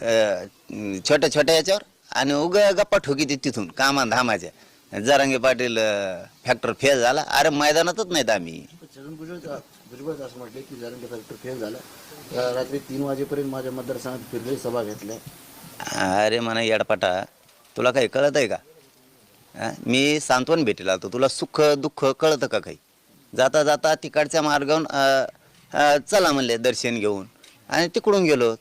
छोट्या छोट्या याच्यावर आणि उग गप्पा ठोकी ते तिथून कामा धामाच्या. जरांगे पाटील फॅक्टर फेल झाला. अरे मैदानातच नाहीत आम्ही. भुजबळ असं म्हटले की जरांगे फॅक्टर फेल झाला. रात्री तीन वाजेपर्यंत माझ्या मतदारसंघात फिरले सभा घेतल्या. अरे म्हणा येडपाटा तुला काही कळत आहे का? मी सांत्वन भेटीला आलतो. तुला सुख दुःख कळतं का काही? जाता जाता तिकडच्या अं, चला म्हणले दर्शन घेऊन. आणि तिकडून गेलो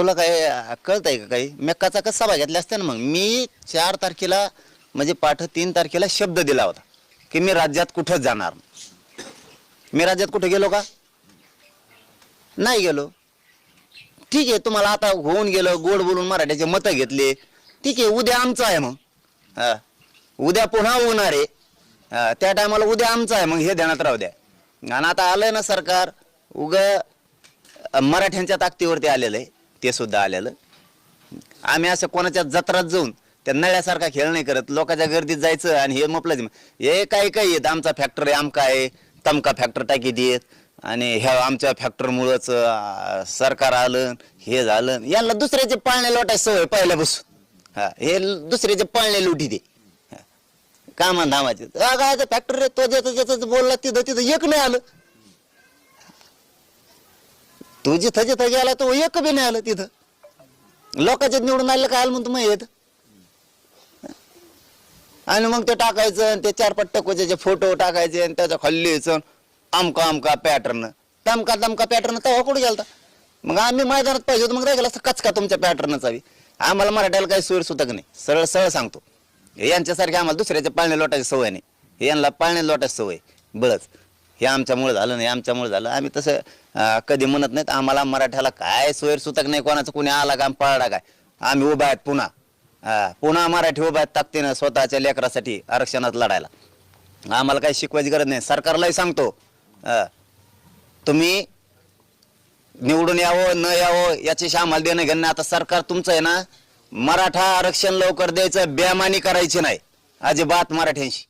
तुला काय कळत आहे का काही? मेक्काचा कसा सभा घेतल्या असत्या ना मग. मी चार तारखेला म्हणजे पाठ तीन तारखेला शब्द दिला होता की मी राज्यात कुठंच जाणार? मी राज्यात कुठे गेलो का? नाही गेलो. ठीक आहे तुम्हाला आता होऊन गेलं गोड बोलून मराठ्याचे मतं घेतले. ठीक आहे उद्या आमचं आहे मग. हा. उद्या पुन्हा होणार आहे. हा, त्या टायमाला उद्या आमचं आहे मग हे ध्यानात राहू द्या. आणि आता आलंय ना सरकार उग मराठ्यांच्या ताकदीवरती आलेलं आहे. ते सुद्धा आलेलं. आम्ही असं कोणाच्या जत्रात जाऊन त्या नळ्यासारखा खेळ नाही करत. लोकांच्या गर्दीत जायचं आणि हे म्हटलं हे काही काही येत आमचा फॅक्टर आहे आमका आहे तमका फॅक्टर टाकी देत. आणि ह्या आमच्या फॅक्टरमुळंच सरकार आलं हे झालं. यांना दुसऱ्याचे पाळणे लोटायची सवय पहिल्यापासून. हा हे दुसऱ्याचे पाळणे लुटी दे. कामा धामाचे फॅक्टर रे तो ज्याचं ज्याचं बोलला तिथं तिथं एक नाही आलं. तू जिथं जिथं गेला तो एक बी नाही आलं तिथं. लोकांच्यात निवडून आलं काय आलं म्हणतो तुम्ही येत आणि मग ते टाकायचं आणि ते चार पट्ट कोच्याचे फोटो टाकायचे आणि त्याचं खाली लिहायचं अमका अमका पॅटर्न तमका तमका पॅटर्न तेव्हा कुठे गेलता? मग आम्ही मैदानात पाहिजे होतो मग राहिला असं कचका तुमच्या पॅटर्नचा बी. आम्हाला मराठ्याला काही सोय सुतक नाही? सरळ सरळ सांगतो. हे यांच्यासारखे आम्हाला दुसऱ्याच्या पाळणे लोटायची सवय नाही. यांना पाळणे लोटायची सवय. बळच हे आमच्यामुळे झालं नाही आमच्यामुळे झालं. आम्ही तसं कधी म्हणत नाहीत आम्हाला मराठ्याला काय सोयरसुतक नाही कोणाचं कोणी आला का पळाला काय. आम्ही उभा आहेत पुन्हा. पुन्हा मराठी उभा आहेत ताकदीनं स्वतःच्या लेकरासाठी आरक्षणात लढायला. आम्हाला काही शिकवायची गरज नाही. सरकारलाही सांगतो तुम्ही निवडून यावं न यावं याच्याशी आम्हाला देणं घेणं आता सरकार तुमचं आहे ना मराठा आरक्षण लवकर द्यायचं बेमानी करायची नाही. अजिबात मराठ्यांशी.